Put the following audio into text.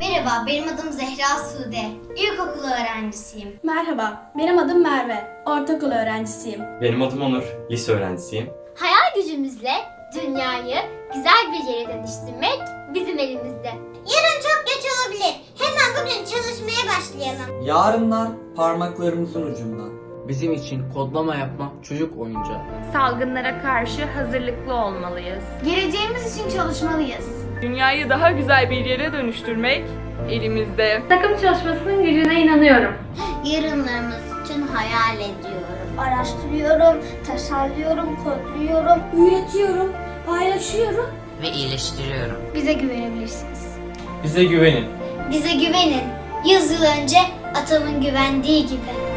Merhaba, benim adım Zehra Sude. İlkokul öğrencisiyim. Merhaba, benim adım Merve. Ortaokul öğrencisiyim. Benim adım Onur, lise öğrencisiyim. Hayal gücümüzle dünyayı güzel bir yere dönüştürmek bizim elimizde. Yarın çok geç olabilir. Hemen bugün çalışmaya başlayalım. Yarınlar parmaklarımızın ucunda. Bizim için kodlama yapmak çocuk oyuncağı. Salgınlara karşı hazırlıklı olmalıyız. Geleceğimiz için çalışmalıyız. Dünyayı daha güzel bir yere dönüştürmek elimizde. Takım çalışmasının gücüne inanıyorum. Yarınlarımız için hayal ediyorum. Araştırıyorum, tasarlıyorum, kodluyorum, üretiyorum, paylaşıyorum. ve iyileştiriyorum. Bize güvenebilirsiniz. Bize güvenin. Bize güvenin. Yüz yıl önce atamın güvendiği gibi.